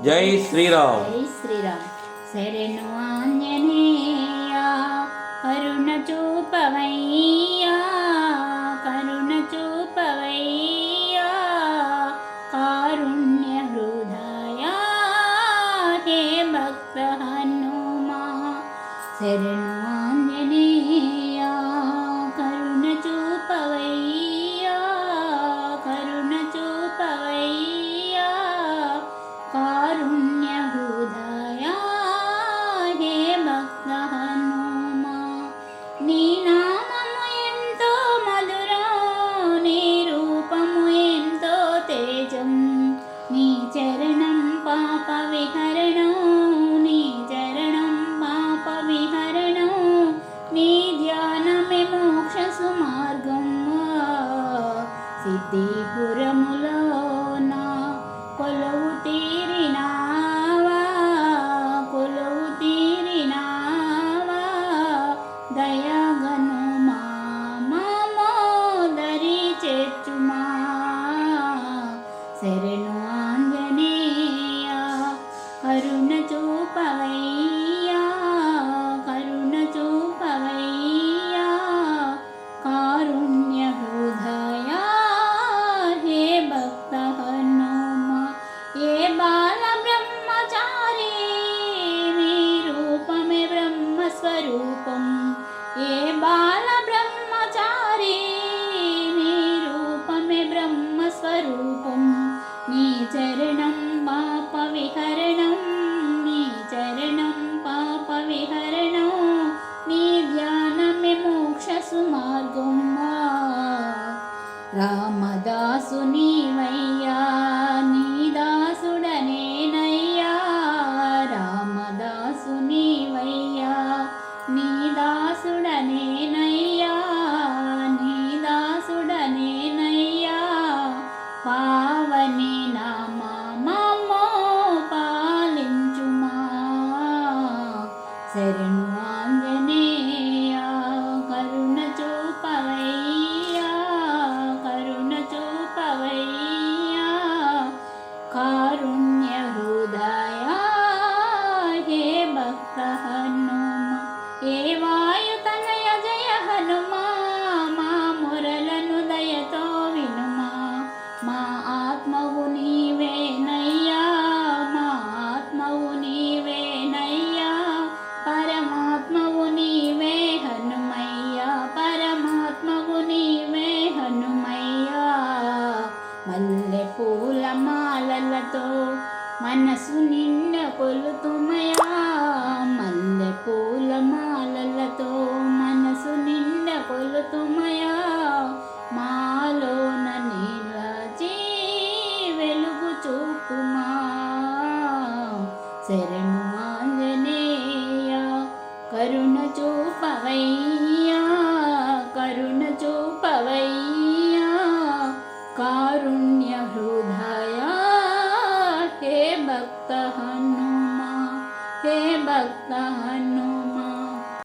జై శ్రీరామ్. జై శ్రీరామ్. శరణు ఆంజనేయా కరుణ చూపవయ్యా కరుణ చూపవయ్యా కారుణ్య హృదయ హే భక్త హనుమా. శరణు ఆంజనేయ సిద్ధిపురములోన కొలువు తీరినావా? కొలువు తీరినావా? దయగను మామోదరి చేర్చుమా? శరణు ఆంజనేయ కరుణ చూ रूपं मे चरणं पापविहरणं नीचरणं पापविहरणं निध्यानं विमोक्षसु मातुम् रामदा वैयानि ఏ వాయు తనయ జయ హనుమా మా మురలను దయతో వినుమా. మా ఆత్మవు నీవేనయ్యా మా ఆత్మవు నీవేనయ్యా. పరమాత్మవు నీవే హనుమయ్యా పరమాత్మవు నీవే హనుమయ్యా. మల్లె పూల మాలలతో మనసు నిన్న కొలుతు శరణు ఆంజనేయ కరుణ చూపవయ్యా కరుణ చూపవయ్యా. కారుణ్య హృదయ హే భక్త హనుమా హే భక్త